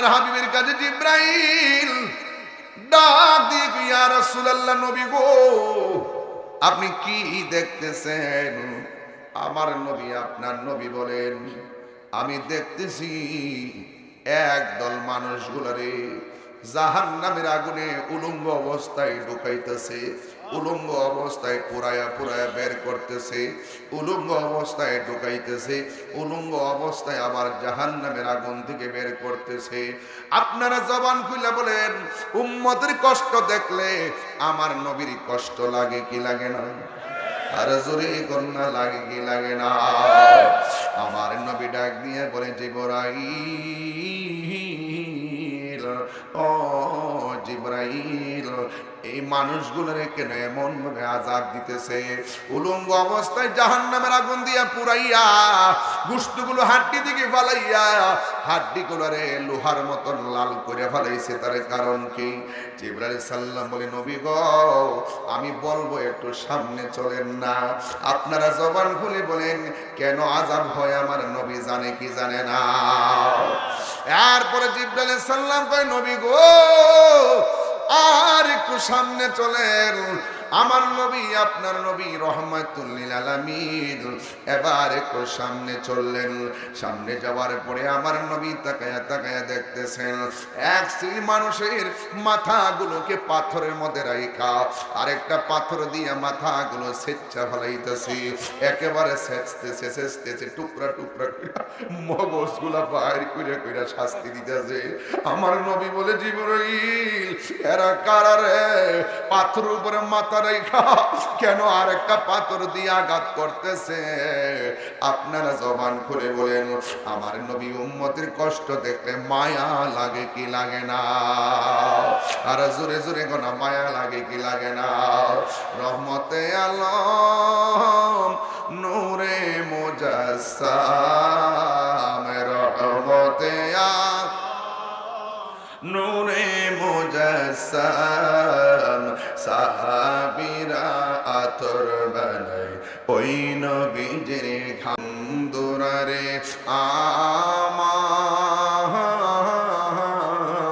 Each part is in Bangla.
আল্লাহর হাবিবের কাছে জিব্রাইল ডাক দিয়ে ইয়া নবী গো, আপনি কি দেখতেছেন? আমার নবী আপনার নবী বলেন, আমি দেখতেছি একদল মানুষগুলারে জাহান নামের আগুনে উলঙ্গ অবস্থায় ঢুকাইতেছে। উলঙ্গ অবস্থায় পুরায়া পুরায়া বের করতেছে, উলঙ্গ অবস্থায় ঢুকাইতেছে, উলঙ্গ অবস্থায় আবার জাহান নামের আগুন থেকে বের করতেছে। আপনারা জবান খুলে বলেন, উম্মতের কষ্ট দেখলে আমার নবীর কষ্ট লাগে কি লাগে না? আর জোরে কন্যা, লাগে কি লাগে না? আমার নবী ডাক দিয়ে বলে, জিবরাইল, ও জিবরাইল এই মানুষগুলোরে কেন এমন ভাবে আজাব দিতেছে? উলঙ্গ অবস্থায় জাহান নামের আগুন দিয়া পুরাইয়া গুস্তুগুলো হাড্ডি দিকে ফালাইয়া হাড্ডি গুলোরে লোহার মতন লাল করে ফেলাইছে। তার কারণ কি? জিবরাইল সাল্লাম বলে, নবী গো, আমি বলব একটু সামনে চলেন না। আপনারা জবান খুলে বলেন, কেন আজাব হয় আমার নবী জানে কি জানে না? এরপরে জিব্রাইল সাল্লাম কয়, নবী গো আর একটু সামনে চলেন। আমার নবী, আপনার নবী রহমাতুল্লিল আলামিন। এবার একটু সামনে চললেন। সামনে যাওয়ার পরে আমার নবী তাকায়া তাকায়া দেখতেছেন, এক স্ত্রী মানুষের মাথাগুলোকে পাথরের মধ্যে রাইখা, আরেকটা পাথর দিয়ে মাথাগুলো সেচ্ছা ফলাইতেছি। একেবারে সেচতেছে সেচতেছে টুকরা টুকরা করে মগজগুলা বাইর করে করে শাস্তি দিতেছে। আমার নবী বলে, জিবরাইল, এরা কারারে পাথর উপরে মাথা রেখা, কেন আর একটা পাথর দিয়ে আঘাত করতেছে? আপনারা জবান খুলে বলেন, আমার নবী উম্মতের কষ্ট দেখলে মায়া লাগে কি লাগে না? আর জোরে জোরে গোনা, মায়া লাগে কি লাগে না? রহমতে আলম, নূরে আলম, নূরে মুজাসসাম সাহাবীরা আতর বানাই ওই নবীজের ঘাম দুরারে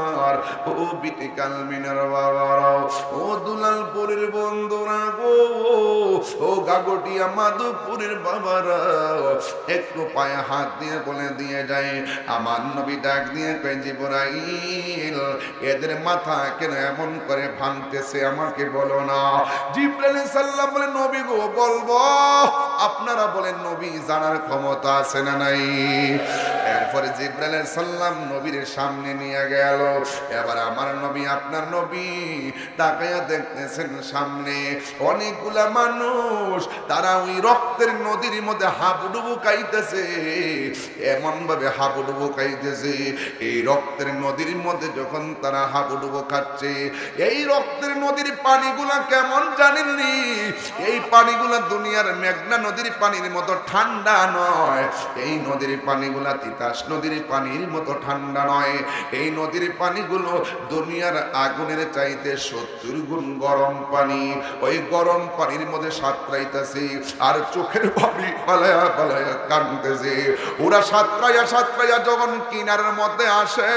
আমার ও বিটি কালমিনার ও মাধবপুরের বাবারা, একটু পায়ে হাত দিয়ে বলে দিয়ে যায় আমার নবী ডাক দিয়ে কয়ে, জিবরাইল, এদের মাথা কেন এমন করে ভাঙতেছে আমাকে বলো না? জিব্রাইল সাল্লাম বলে, নবী গো, বলব। আপনারা বলেন, নবী জানার ক্ষমতা আছে না নাই? এরপরে জিব্রাইল সাল্লাম নবীর সামনে নিয়ে গেল। এবার আমার নবী, আপনার নবী তাকায়া দেখতেছেন সামনে। অনেকগুলা মানুষ, তারা ওই রক্তের নদীর মধ্যে হাবুডুবু কাইতেছে এমন ভাবে হাবুডুবু কাইতেছে এই রক্তের নদীর মধ্যে যখন তারা হাবুডুবু খাচ্ছে, এই রক্তের নদীর পানিগুলা কেমন জানেননি? এই পানিগুলা দুনিয়ার মেঘনা নদীর পানির মতো ঠান্ডা নয়। এই নদীর পানিগুলা তিতাস নদীর পানির মতো ঠান্ডা নয়। এই নদীর পানিগুলো দুনিয়ার আগুনের চাইতে সত্তর গুণ গরম পানি। ওই গরম পানির মধ্যে সাঁতরাইতেছে আর চোখের ভাবি পালায়া পালায়া কানতেছে। ওরা সাঁতরাইয়া সাঁতরাইয়া যখন কিনারের মধ্যে আসে,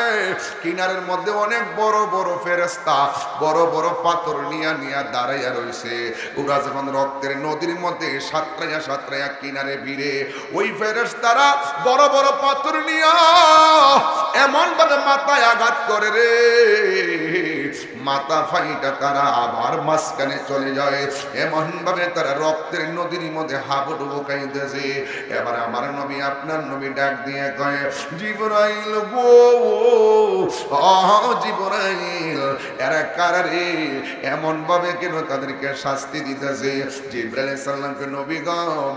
কিনারের মধ্যে অনেক বড় বড় ফেরেস্তা বড় বড় পাথর নিয়া নিয়া দাঁড়াইয়া রইছে। ওরা যখন রক্তের নদীর মধ্যে সাঁতরাইয়া সাঁতরাইয়া কিনারে ভিড়ে, ওই ফেরেস্তারা বড় বড় পাথর নিয়া এমন ভাবে মাথায় আঘাত করে রে। মাথা ফাইটা তারা আবার মাঝখানে চলে যায়। এমন ভাবে তারা রক্তের নদীর মধ্যে হাবুডুবু খাইতেছে এবার আমার নবী, আপনার নবী ডাক দিয়ে কয়, জীবরাইল গো জীবরাইল, এরা কারারে এমন ভাবে কেন তাদেরকে শাস্তি দিতেছে? জিব্রাইল সাল্লামকে নবী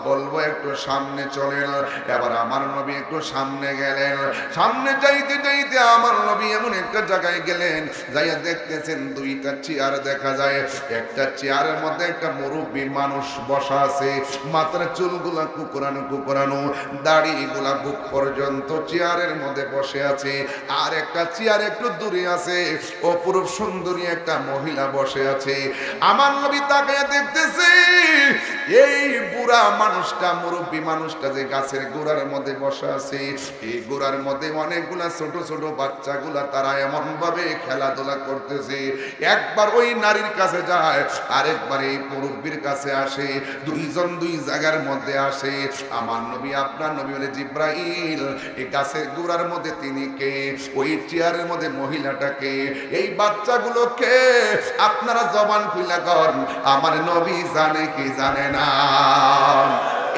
বলব একটু সামনে চলেন। এবার আমার নবী একটু সামনে গেলেন। সামনে যাইতে যাইতে আমার নবী এমন একটা জায়গায় গেলেন, যাইয়া দেখতেছেন, দুইটা চেয়ার দেখা যায়। একটা চেয়ারের মধ্যে একটা মুরব্বী মানুষ বসা আছে মাথার চুলগুলা কুকুরানো কুকুরানো, দাড়িগুলা বুক পর্যন্ত চেয়ারের মধ্যে বসে আছে। আর একটা চেয়ার একটু দূরে আছে, অপরূপ সুন্দরী একটা মহিলা বসে আছে। আমার নবী তাকে দেখতেছে, এই বুড়া মানুষটা, মুরব্বী মানুষটা যে গাছের গোড়ার মধ্যে বসে আছে, এই গোড়ার মধ্যে অনেকগুলা ছোট ছোট বাচ্চাগুলা তারা এমন ভাবে খেলাধুলা করতেছে একবার ওই নারীর কাছে যায়, আরেকবার এই মুরব্বীর কাছে আসে, দুইজন দুই জায়গার মধ্যে আসে, আমার নবী, আপনার নবী বলে জিব্রাইল, এই গাছের গোড়ার মধ্যে তিনি কে, ওই চেয়ারের মধ্যে মহিলাটাকে এই বাচ্চাগুলোকে আপনারা জবান খুইলা কর আমার নবী জানে কি জানে না।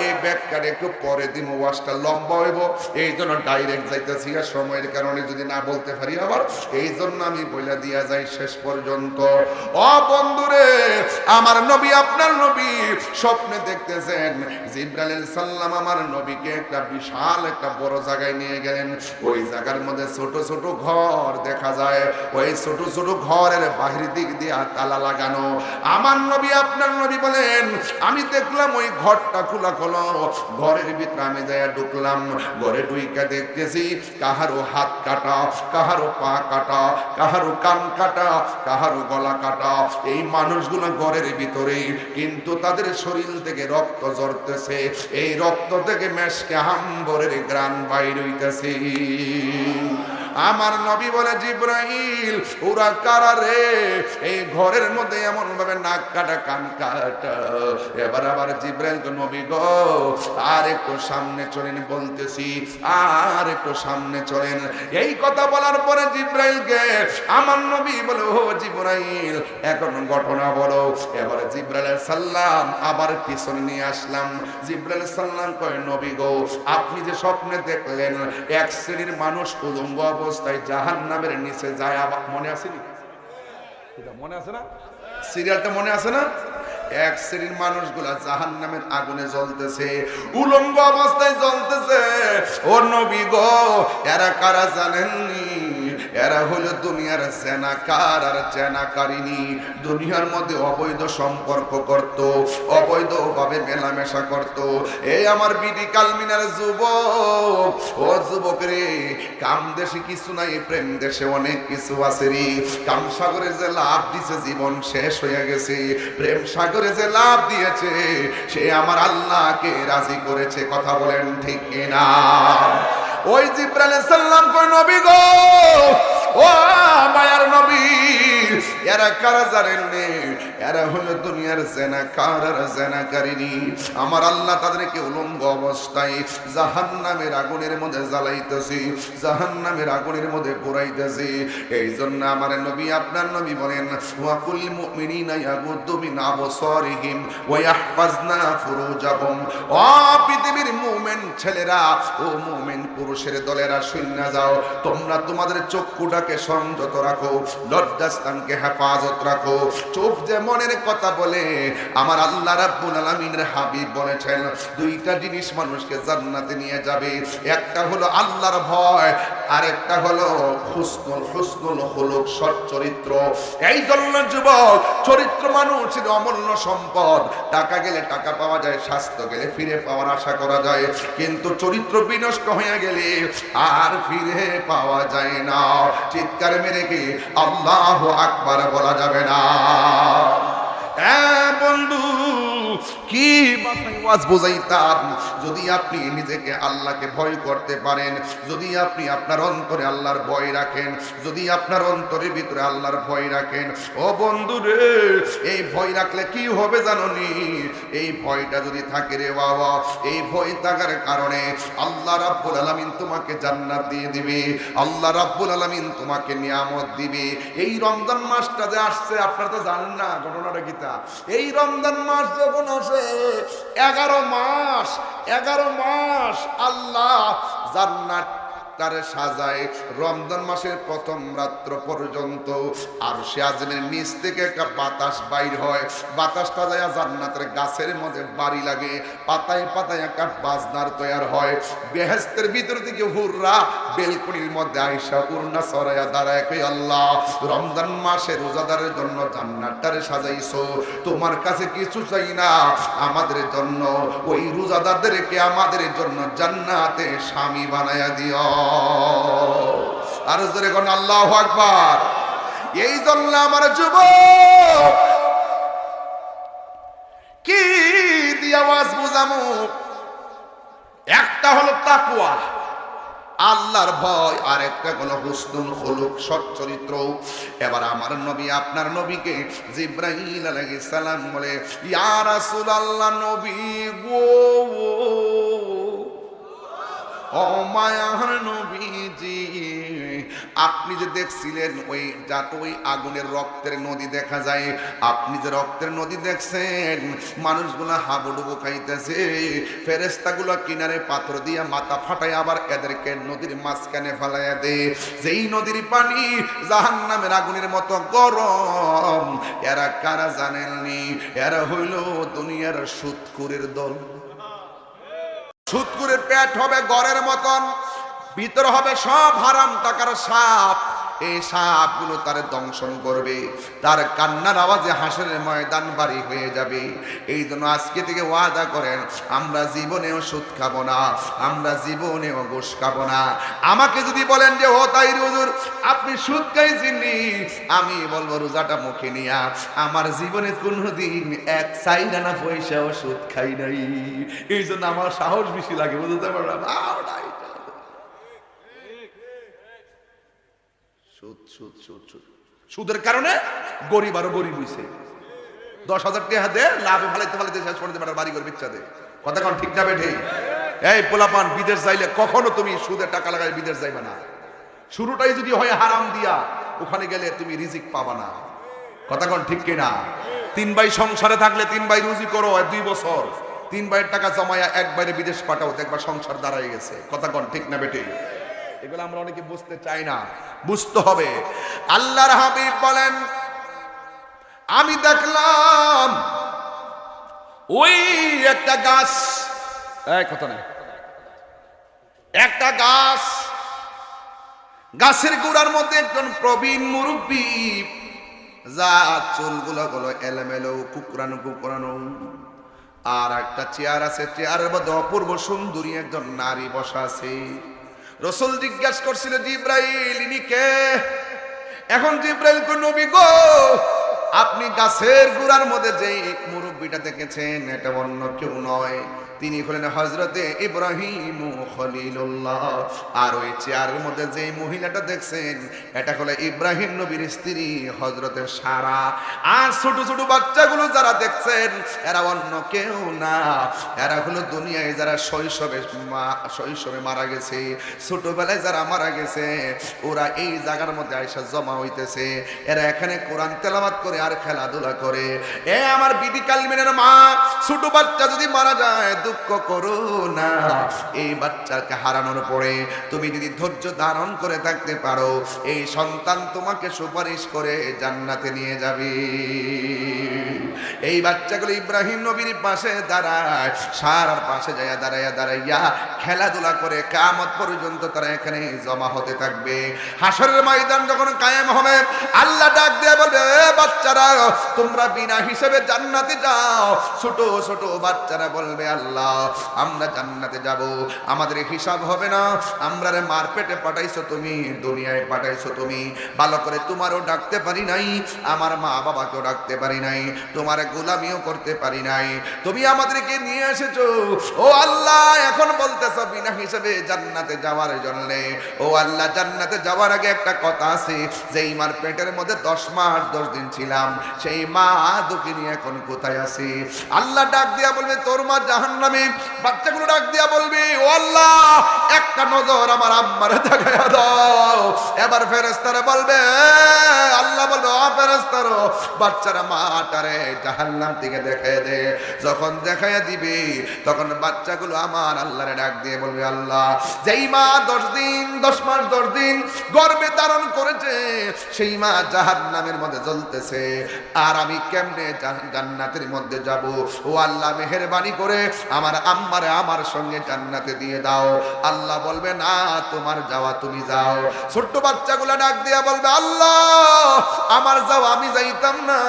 এই ব্যাখ্যাটা একটু পরে দিন ওয়াজটা লম্বা হইব। এই জন্য ডাইরেক্ট যাইতেছি আর সময়ের কারণে যদি না বলতে পারি আবার, এই জন্য আমি বইলা দিয়া যাই শেষ পর্যন্ত। ও বন্ধুরে, আমার নবী, আপনার নবী স্বপ্নে দেখতেছেন, জিব্রাইল সাল্লাম আমার নবীকে একটা বিশাল একটা বড় জায়গায় নিয়ে গেলেন। ওই জায়গার মধ্যে ছোট ছোট ঘর দেখা যায়। ওই ছোট ছোট ঘরের বাহির দিক দিয়ে তালা লাগানো। আমার নবী, আপনার নবী বলেন, আমি দেখলাম ওই ঘরটা খোলা খোলো ঘরের ভিতরে আমি যাইয়া ঢুকলাম, ঘরে ঢুইকা দেখতেছি, কাহারো হাত কাটা, কাহারো পা কাটা, কাহারো কান কাটা, কাহারো গলা কাটা। এই মানুষগুলো ঘরের ভিতরে কিন্তু তাদের শরীর থেকে রক্ত ঝরতেছে। এই রক্ত থেকে মেশকে হাম্বরের গ্রান বাইর হইতেছে। আমার নবী বলে জিব্রাহিল ওরা কারা রে? এই ঘরের মধ্যে এমন ভাবে নাক কাটা, কান কাটা। এবার আবার জিব্রাইল তো, নবী গো, আর একটু সামনে চলেন। বলতেছি, আর একটু সামনে চলেন। এই কথা বলার পরে জিব্রাইলকে আমার নবী বলে, ও জিব্রাইল, এখন ঘটনা বলো। এবার জিব্রাইল সাল্লাম আবার পিছনে নিয়ে আসলাম। জিব্রাইল সাল্লাম কয়, নবী গো, আপনি যে স্বপ্নে দেখলেন, এক শ্রেণির মানুষ উলঙ্গ অবস্থায় জাহান নামের নিচে যায় মনে আসেনি এটা মনে আছে না? সিরিয়ালটা মনে আছে না? এক শ্রেণির মানুষগুলা জাহান নামের আগুনে জ্বলতেছে, উলঙ্গ অবস্থায় জ্বলতেছে। ও নবী গো, এরা কারা জানেননি? এরা হলো দুনিয়ার জেনাকার আর জেনাকারিনী দুনিয়ার মধ্যে অবৈধ সম্পর্ক করত, অবৈধভাবে মেলামেশা করত। এই আমার বিডি কালমিনার যুবক। ও যুবক রে, কাম দেশে কিছু নাই, প্রেম দেশে অনেক কিছু আছে রে। কাম সাগরে যে লাভ দিছে, জীবন শেষ হয়ে গেছে। প্রেম সাগরে যে লাভ দিয়েছে, সে আমার আল্লাহকে রাজি করেছে, কথা বলেন ঠিক কিনা? ওই জিব্রাইল সাল্লাম কই নবী গো মায়ার নবী, এরা কারা জানেন এরা হলো দুনিয়ার আমার আল্লাহ তাদেরকে উলঙ্গ অবস্থায় জাহান নামের আগুনের মধ্যে জ্বালাইতেছি জাহান নামের আগুনের মধ্যে এই জন্য আমার নবী, আপনার নবী বলেন ওয়াকুল ও পৃথিবীর ছেলেরা, ও মুমিন পুরুষের দলেরা শূন্য যাও, তোমরা তোমাদের চক্ষুটাকে সংযত রাখো, লজ্জাস্থানকে হেফাজত রাখো। চোখ যে মনের কথা বলে আমার আল্লাহ রাব্বুল আলামিনের হাবিব বলেছেন, দুইটা জিনিস মানুষকে জান্নাতে নিয়ে যাবে। একটা হলো আল্লাহর ভয় আর একটা হলো হুসনুল হুসনুল হলুক সৎ চরিত্র। এই জন্য যুবক, চরিত্র মানুষের অমূল্য সম্পদ। টাকা গেলে টাকা পাওয়া যায়, স্বাস্থ্য গেলে ফিরে পাওয়ার আশা করা যায়। কিন্তু চরিত্র বিনষ্ট হয়ে গেলে আর ফিরে পাওয়া যায় না। চিৎকার মেরে কি আল্লাহ আকবার বলা যাবে না। বন্ধু কি ওয়াজ বোঝাইতাম? যদি আপনি নিজেকে আল্লাহকে ভয় করতে পারেন, যদি আপনি আপনার অন্তরে আল্লাহর ভয় রাখেন, যদি আপনার অন্তরের ভিতরে আল্লাহর ভয় রাখেন, ও বন্ধু রে এই ভয় রাখলে কি হবে জাননি? এই ভয়টা যদি থাকে রে বাবা, এই ভয় থাকার কারণে আল্লাহ রাব্বুল আলামিন তোমাকে জান্নাত দিয়ে দিবে, আল্লাহ রাব্বুল আলামিন তোমাকে নিয়ামত দিবে। এই রমজান মাসটা যে আসছে, আপনারা তো জানেন না ঘটনাটা কি তা? এই রমজান মাস যখন আসে এগারো মাস এগারো মাস আল্লাহ জান্নাত তারে সাজায় রমজান মাসের প্রথম রাত্র পর্যন্ত। আর সে আজমের নিচ থেকে একটা বাতাস বাইর হয়। বাতাসটা যায় জান্নাতের গাছের মধ্যে বাড়ি লাগে। পাতায় পাতায় একটা বাজনার তৈয়ার হয়। বেহেস্তের ভিতর থেকে হুররা বেলকুনির মধ্যে আইসা উড়না সরাইয়া দাঁড়ায় কই আল্লাহ, রমজান মাসে রোজাদারের জন্য জান্নাতটারে সাজাইছো। তোমার কাছে কিছু চাই না, আমাদের জন্য। ওই রোজাদারদেরকে আমাদের জন্য জান্নাতে স্বামী বানায়া দিও। আর জোরে কোন আল্লাহ আকবার। এই জন্য আমার যুবক, কি দিয়ে বুঝামু? একটা হলো তাকুয়া আল্লাহর ভয়, আর একটা হলো হুসনুল হলুক সৎ চরিত্র। এবার আমার নবী, আপনার নবীকে জিব্রাহিল আলাইহিস সালাম বলে, ইয়া রাসূলুল্লাহ নবী গো, ও মায়ার নবীজি আপনি যে দেখছিলেন ওই যাতে ওই আগুনের রক্তের নদী দেখা যায়, আপনি যে রক্তের নদী দেখছেন, মানুষগুলো হাবুডুবু খাইতেছে ফেরেস্তাগুলো কিনারে পাথর দিয়ে মাথা ফাটায় আবার এদেরকে নদীর মাঝখানে ফেলাইয়া দে যেই নদীর পানি জাহান নামের আগুনের মতো গরম, এরা কারা জানেননি এরা হইল দুনিয়ার সুৎকুরের দল। সুৎকুরের পেট হবে গড়ের মতন। ভিতর হবে সব হারাম টাকার সাপ। এই সাপগুলো তার দংশন করবে, তার কান্নার আওয়াজে হাসের ময়দান বাড়ি হয়ে যাবে। এই জন্য আজকে থেকে ওয়াদা করেন, আমরা জীবনেও সুদ খাব না, আমরা জীবনেও গোস খাব না। আমাকে যদি বলেন যে, ও তাই হুজুর, আপনি সুদ খাইছিনি আমি বলব, রোজাটা মুখে নিয়া, আমার জীবনে কোনোদিন এক চাইনা পয়সাও সুদ খাই নাই। এই জন্য আমার সাহস বেশি লাগে, বুঝতে পারলাম সুদ সুদ সুদ সুদ। সুদের কারণে গরিব আরও গরিব হইছে। দশ হাজার টাকা দে, লাভে ফালাইতে ফালাইতে শেষ করতে পারে বাড়ি করে বিচ্ছা দে। কথা কোন ঠিক না বেঠে? এই পোলাপান, বিদেশ যাইলে কখনো তুমি সুদের টাকা লাগাই বিদেশ যাইবে না। শুরুটাই যদি হয় হারাম দিয়া, ওখানে গেলে তুমি রিজিক পাবা না। কথা কোন ঠিক কিনা? তিন ভাই সংসারে থাকলে তিন ভাই রুজি করো দুই বছর। তিন ভাইয়ের টাকা জমায়া এক বাইরে বিদেশ পাঠাও, দেখবা সংসার দাঁড়াই গেছে। কথা কন ঠিক না বেটে এগুলো আমরা অনেকে বুঝতে চাই না। বুঝতে হবে। আল্লাহর হাবিব বলেন, আমি দেখলাম ওই একটা গাছ কথা নেই। একটা গাছ, গাছের গোড়ার মধ্যে একজন প্রবীণ মুরব্বী যা চুলগুলো গুলো এলোমেলো কুকুরানো কুকুরানো আর একটা চেয়ার আছে, চেয়ারের মধ্যে অপূর্ব সুন্দরী একজন নারী বসা আছে। রসুল জিজ্ঞাসা করছিল, জিব্রাইল, ইনি কে? এখন জিব্রাইল কো নবী গো, আপনি গাছের গুড়ার মধ্যে যেই যে মুরব্বীটা দেখেছেন, এটা অন্য কেউ নয়। তিনি হলেন হজরতে ইব্রাহিম খলিলুল্লাহ। আর ওই চেয়ারের মধ্যে যে মহিলাটা দেখছেন, এটা হলো ইব্রাহিম নবীর স্ত্রী হজরতে সারা। আর ছোট ছোট বাচ্চাগুলো যারা দেখছেন, এরা অন্য কেউ না। এরা হলো দুনিয়ায় যারা শৈশবে শৈশবে মারা গেছে, ছোটবেলায় যারা মারা গেছে, ওরা এই জায়গার মধ্যে আইসা জমা হইতেছে। এরা এখানে কোরআন তেলাবাত করে আর খেলাধুলা করে। এ আমার বিবি কালমিনের মা, ছোট বাচ্চা যদি মারা যায়, দুঃখ করো না। এই বাচ্চাকে হারানোর পরে তুমি যদি ধৈর্য ধারণ করে থাকতে পারো, এই সন্তান তোমাকে সুপারিশ করে জান্নাতে নিয়ে যাবে। এই বাচ্চাগুলো ইব্রাহিম নবীর পাশে দাঁড়ায় সারার পাশে যায় দাঁড়াইয়া দাঁড়াইয়া খেলাধুলা করে কামত পর্যন্ত তারা এখানে জমা হতে থাকবে। হাসরের ময়দান যখন কায়েম হবে, আল্লাহ ডাক দিয়ে বলবে বাচ্চারা, তোমরা বিনা হিসেবে জান্নাতে যাও। ছোট ছোট বাচ্চারা বলবে, আল্লাহ, আমরা জান্নাতে যাব। আমাদের হিসাব হবে না। আমরা রে মার পেটে পাঠাইছো তুমি, দুনিয়ায় পাঠাইছো তুমি। ভালো করে তোমারও ডাকতে পারি নাই, আমার মা বাবাকেও ডাকতে পারি নাই, তোমার গোলামিও করতে পারি নাই। তুমি আমাদেরকে নিয়ে এসেছ। ও আল্লাহ, এখন বলতেছো বিনা হিসেবে জান্নাতে যাওয়ার জন্য। ও আল্লাহ, জান্নাতে যাওয়ার আগে একটা কথা আছে। যেই মার পেটের মধ্যে দশ মাস, দশ দিন ছিলাম, সেই মা দুঃখিনী এখন কোথায় আছে আল্লাহ ডাক দিয়া বলবে, তোর মা জাহান্ন নামে বাচ্চাগুলো ডাক দিয়া বলবি, ও আল্লাহ, একটা নজর আমার আম্মার দেখাইয়া দাও। এবার ফেরেস্তারা বলবে, আল্লাহ বলবে, ও ফেরেস্তারো বাচ্চারা মাটারে জাহান্নাম থেকে দেখায় দে। যখন দেখাইয়া দিবে, তখন বাচ্চাগুলো আমার আল্লাহরে ডাক দিয়ে বলবে, আল্লাহ, যেই মা দশ দিন, দশ মাস, দশ দিন গর্বে ধারণ করেছে, সেই মা জাহান্নামের মধ্যে জ্বলতেছে। আর আমি কেমনে জাহান- জান্নাতের মধ্যে যাব। ও আল্লাহ, মেহেরবানি করে আমার আম্মারে আমার সঙ্গে জান্নাতে দিয়ে দাও। আল্লাহ বলবে, না, তোমার যাওয়া তুমি যাও। ছোট্ট বাচ্চাগুলা ডাক দিয়া বলবে, আল্লাহ, আমার যাও আমি যাইতাম না।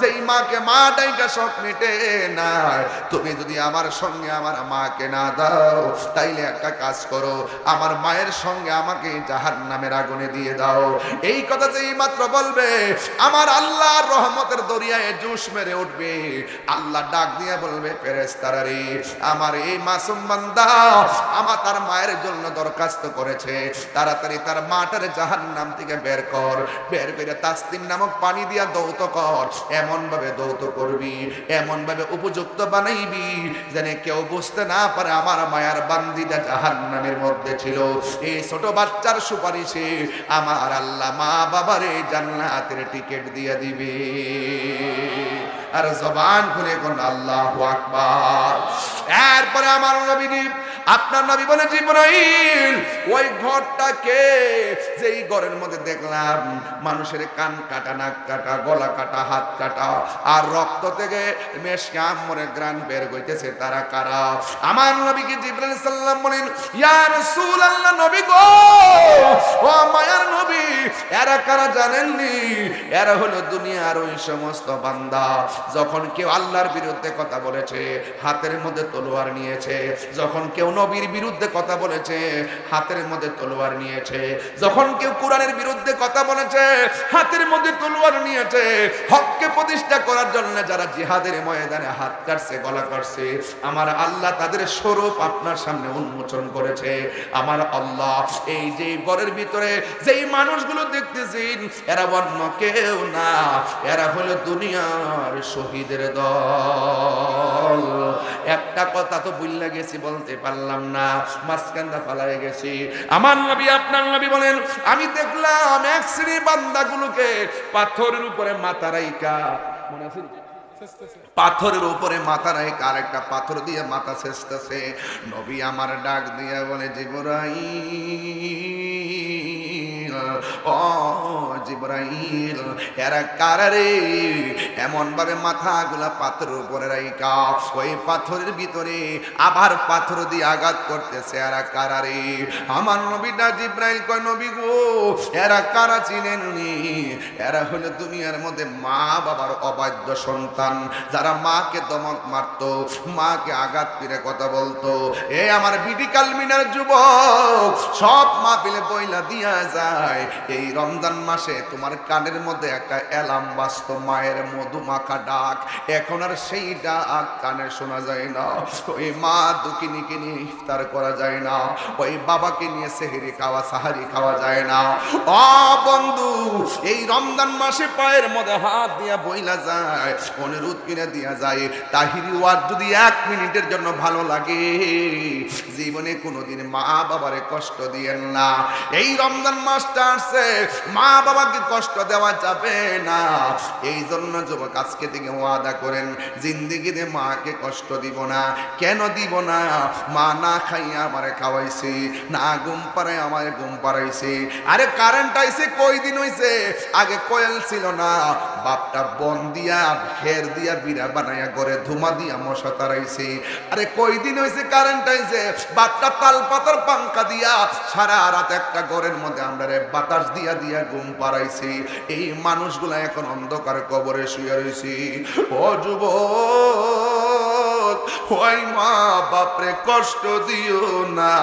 যেই মাকে মা ডাইকা সব মিটে না তুমি যদি আমার সঙ্গে আমার মাকে না দাও, তাইলে একটা কাজ করো, আমার মায়ের সঙ্গে আমাকে জাহান নামের আগুনে দিয়ে দাও। এই কথা যেই মাত্র বলবে, আমার আল্লাহর রহমতের দরিয়ায় জুস মেরে উঠবে। আল্লাহ ডাক দিয়ে বলবে ফেরেস্তারা রে আমার এই মাসুম বান্দা আমার তার মায়ের জন্য দরখাস্ত করেছে। তাড়াতাড়ি তার মাটার জাহান নাম থেকে বের কর, বের করে তাস্তিন নামক পানি দিয়া দৌত কর। এমন ভাবে দৌত করবি এমন ভাবে উপযুক্ত বানাইবি, যেন কেউ বুঝতে না পারে আমার মায়ার বান্দিটা জাহান নামের মধ্যে ছিল। এই ছোট বাচ্চার সুপারিশে আমার আল্লাহ মা বাবারে জান্নাতের টিকিট দিয়ে দিবে। আর জবান খুলে কোন আল্লাহ আকবার। এরপরে আমার নবী আপনার নবী বলে ওই ঘরটাকে যেই ঘরের মধ্যে দেখলাম, মানুষের কান কাটা, নাক কাটা, গলা কাটা, হাত কাটা, আর রক্ত থেকে মেশকে আমরে বের হইতেছে, তারা কারা? আমার নবীকে জিব্রাইল সাল্লাম বলেন নবী গো, ও মায়ার নবী, এরা কারা জানেননি? এরা হলো দুনিয়ার ওই সমস্ত বান্দা। যখন কেউ আল্লাহর বিরুদ্ধে কথা বলেছে, হাতের মধ্যে তলোয়ার নিয়েছে, যখন কেউ নবীর বিরুদ্ধে কথা বলেছে, হাতের মধ্যে তলোয়ার নিয়েছে। যখন কেউ কোরআনের বিরুদ্ধে কথা বলেছে, হাতের মধ্যে তলোয়ার নিয়েছে, হককে প্রতিষ্ঠা করার জন্য যারা জিহাদের ময়দানে হাত কাটছে, গলা কাটছে, আমার আল্লাহ তাদের স্বরূপ আপনার সামনে উন্মোচন করেছে। আমার আল্লাহ, এই যে ঘরের ভিতরে যেই মানুষগুলো দেখতেছেন এরা অন্য কেউ না, এরা হলো দুনিয়ার শহীদের দল। একটা কথা তো বুঝলা গেছি বলতে পারলাম না, মাঝখানটা পালাই গেছি। আমার নবী, আপনার নবী বলেন, আমি দেখলাম এক শ্রী বান্দাগুলোকে পাথরের উপরে মাথা রাইকা মনে আছে? পাথরের উপরে মাথা রাই কার একটা পাথর দিয়ে মাথা শেষতেছে নবী আমার ডাক দিয়ে বলে জিবরাই ও এরা কারারে এমন ভাবে পাথরের উপরে রাইকা ওই পাথরের ভিতরে আবার পাথর দিয়ে আঘাত করতেছে, এরা কারারে আমার নবীটা কয়, নবী গো, এরা কারা চিনেন এরা হলো দুনিয়ার মধ্যে মা বাবার অবাধ্য সন্তান, যারা মাকে দমক মারত, মাকে আঘাত করে কথা বলতো। এ আমার বিডি কালমিনার যুবক, সব মা পেলে বইলা দিয়া যায়। এই রমজান মাসে তোমার কানের মধ্যে একটা এলাম বাস্ত মায়ের মধু মাখা ডাক। এখন আর সেই ডাক কানে শোনা যায় না। ওই মা দুকিনিকে নিয়ে ইফতার করা যায় না। ওই বাবাকে নিয়ে সেহেরি খাওয়া, সাহারি খাওয়া যায় না। ও বন্ধু, এই রমজান মাসে পায়ের মধ্যে হাত দিয়া বইলা যায়, অনুরোধ কিনে দিয়া যায়। তাহিরি ওয়াজ যদি এক মিনিটের জন্য ভালো লাগে, জীবনে কোনোদিন মা বাবারে কষ্ট দিয়েন না। এই রমজান মাসটা আসছে, মা বাবাকে কষ্ট দেওয়া যাবে না। এই জন্য যুবক, আজকে থেকে ওয়াদা করেন, জিন্দিগিতে মাকে কষ্ট দিব না। কেন দিব না? মা না খাইয়া আমারে খাওয়াইছে, না ঘুম পাড়ায় আমারে ঘুম পাড়াইছে। আরে কারেন্ট আইছে, কই দিন হইছে? আগে কোয়েল ছিল না। বাপটা বন দিয়া, ঘের দিয়া বিড়া বানাইয়া করে ধুমা দিয়া মশা তারাইছে আরে কই দিন হইছে কারেন্ট আইছে? বাপটা তাল পাতার পাঙ্কা দিয়া সারা রাত একটা ঘরের মধ্যে আমরা রে বাতাস দিয়া দিয়া ঘুম পাড়াইছি। এই মানুষগুলা এখন অন্ধকার কবরে শুয়ে রয়েছি ও যুবক! ওই মা বাপরে কষ্ট দিও না।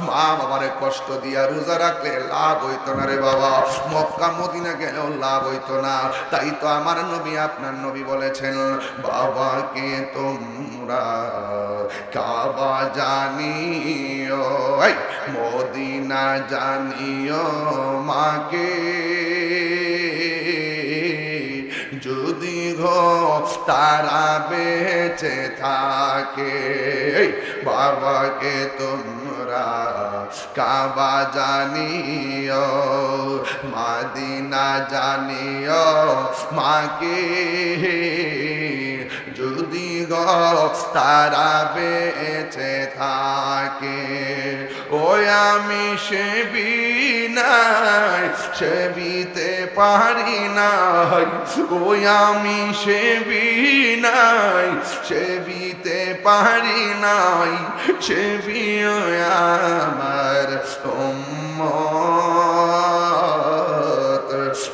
মা বাবারে কষ্ট দিয়া রোজা রাখলে লাভ হইতো না রে বাবা। মক্কা, মদিনা গেলেও লাভ হইতো না। তাই তো আমার নবী আপনার নবী বলেছেন বাবাকে তোমরা কাবা জানিও? মদিনা জানিও মাকে। তারা বেঁচে থাকে। বাবাকে তোমরা কাবা জানিও, মাদিনা জানিও, মাকে যদি গ তারা বেঁচে থাকে। ওই আমি সে নাই সেবিতে পারি নাই, ওই আমি সে নাই সেবিতে পারি নাই সেবি আমার উম্মত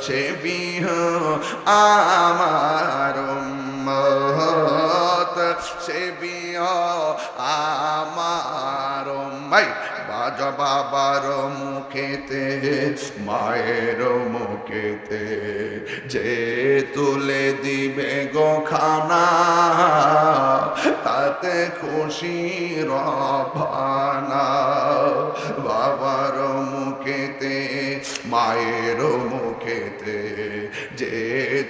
সেবি আমার উম্মত সেবি আমার ভাই বাজা বাবার মুখেতে, মায়ের মুখেতে যে তুলে দিবে গো খানা, তাতে খুশি রবানা। বাবার মুখেতে, মায়ের মুখেতে যে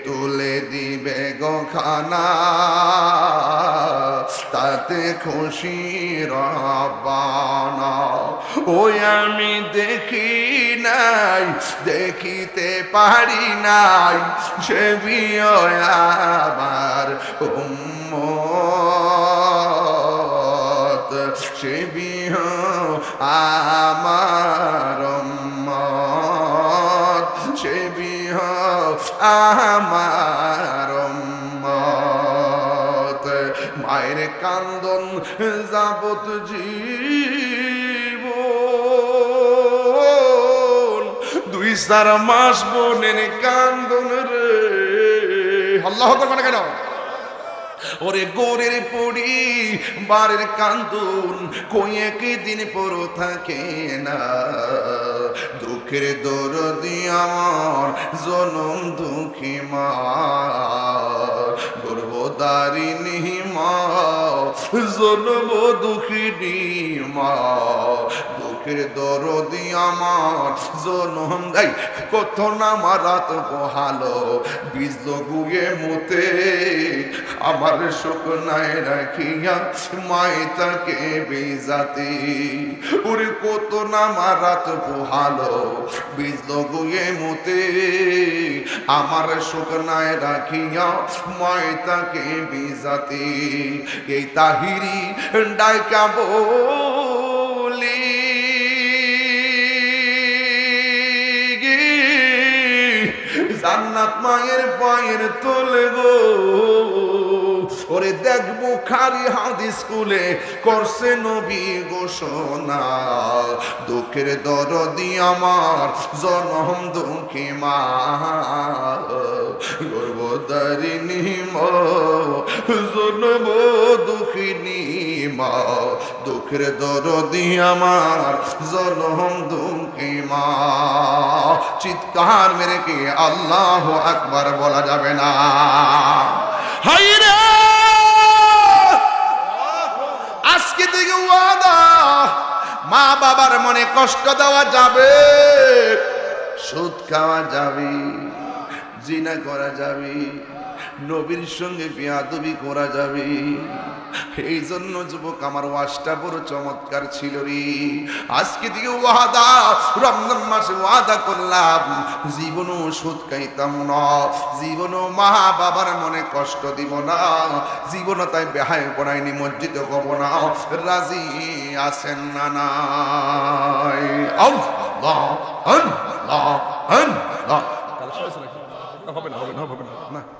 তুলে দিবে গো খানা তাতে খুশি রবানা ওই আমি দেখি নাই, দেখিতে পারি নাই, সে আমার উম্মত। সে আমার উম্মত। সে আমার যাবত জীব দুই চার মাস বোনের কান্দন রে। হল্লাহ করবে না কেন? ওরে গোরের পড়ি বারের কান্দুন কয়েক দিন পর থাকে না। দুঃখের দরদি আমার জনম দুঃখী মা গর্ভদারিণী মা, জনম দুঃখিনী মা দুঃখের দরদি আমার জনম গাই, কত না মারাত পোহালো বীজ গুয়ে মতে। আমার শুকনায় রাখিয়া মাই তাকে বেজাতে। ওরে কত না মারাত পোহালো বিজল গুয়ে মতে। আমার শুকনায় রাখিয়া মাই তাকে বেজাতে। এই তাহিরি ডাইকা জান্নাত মায়ের পায়ের তোলে গো। ওরে দেখব খারি হাদিস স্কুলে করছে নবী ঘোষণা। দুঃখের দরদি আমার, জনম দুঃখী মা। গর্ভদারিণী মা, জনম দুঃখিনী মা। দুঃখের দরদি আমার, জনম দুঃখী মা। চিৎকার মেরে কে আল্লাহ আকবার বলা যাবে না। হাইরে আজকে থেকে ওয়াদা মা বাবার মনে কষ্ট দেওয়া যাবে সুদ খাওয়া যাবি জিনা করা যাবে নবীর সঙ্গে বিয়াদবি করা যাবে। এই জন্য যুবক আমার ওয়াজটা বড় চমৎকার ছিল রে। আজকে থেকে ওয়াদা রমজান মাসে ওয়াদা করলাম। জীবনও সুদ খাইতাম না জীবনও মা বাবার মনে কষ্ট দিব না। জীবনও তাই বেহায় পড়াই নিমজ্জিত হব না। রাজি আছেন না নাই? আল্লাহ আল্লাহ আল্লাহ। হবে না হবে না হবে না। না।